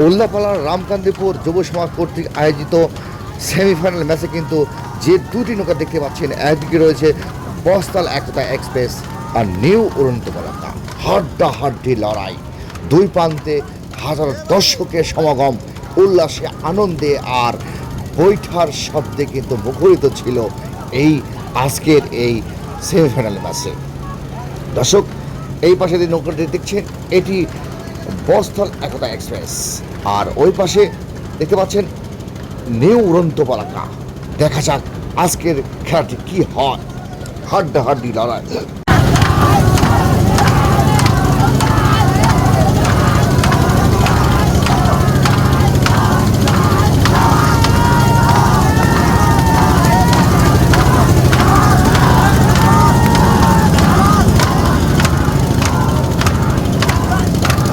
উল্লাপাড়ার রামকান্দিপুর যুব সমাজ কর্তৃক আয়োজিত সেমিফাইনাল ম্যাচে কিন্তু যে দুটি নৌকা দেখতে পাচ্ছেন, একদিকে রয়েছে বস্তাল একতা এক্সপ্রেস আর নিউ উড়ন্ত পলাকা হাড্ডা হাড্ডি লড়াই। দুই প্রান্তে হাজার দর্শকের সমাগম, উল্লাসে আনন্দে আর বৈঠার শব্দে কিন্তু মুখরিত ছিল এই আজকের এই সেমিফাইনাল ম্যাচে। দর্শক, এই পাশে যে নৌকাটি দেখছেন, এটি বস্থল একতা এক্সপ্রেস। আর ওই পাশে দেখতে পাচ্ছেন নিউ উড়ন্ত পলাকা দেখা যাক আজকের খেলাটি কি হয়। হাড্ডা হাড্ডি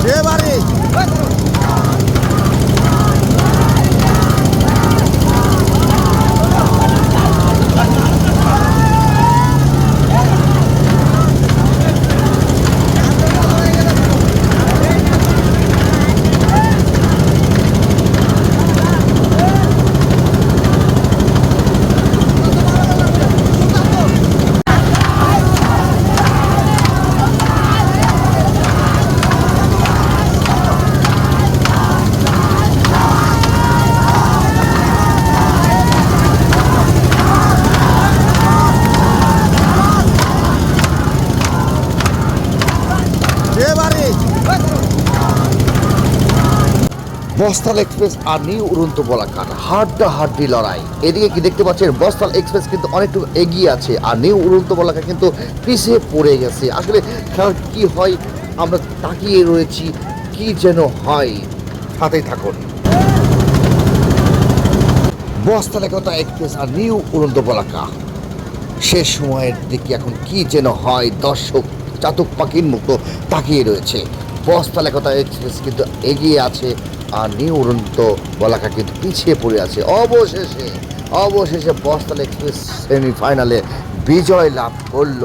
লড়াই বস্তাল এক্সপ্রেস আর নিউ উড়ন্ত বলাকার। হাড্ডা হাড্ডি লড়াই। এদিকে কি দেখতে পাচ্ছেন? বস্তাল এক্সপ্রেস কিন্তু অনেকটু এগিয়ে আছে আর নিউ উড়ন্ত বলাকা কিন্তু পিছিয়ে পড়ে গেছে। আসলে খেলা কি হয়? আমরা তাকিয়ে রয়েছি। কি যেন হয়? সাথেই থাকুন। বস্তাল একতা এক্সপ্রেস আর নিউ উড়ন্ত বলাকা শেষ সময়ের দিকে এখন কি যেন হয়? দর্শক চাতক পাখির মতো তাকিয়ে রয়েছে। বস্তাল কথা এক্সপ্রেস কিন্তু এগিয়ে আছে আর নিউ উড়ন্ত বলাকা কিন্তু পিছিয়ে পড়ে আছে। অবশেষে অবশেষে বস্তাল এক্সপ্রেস সেমিফাইনালে বিজয় লাভ করল।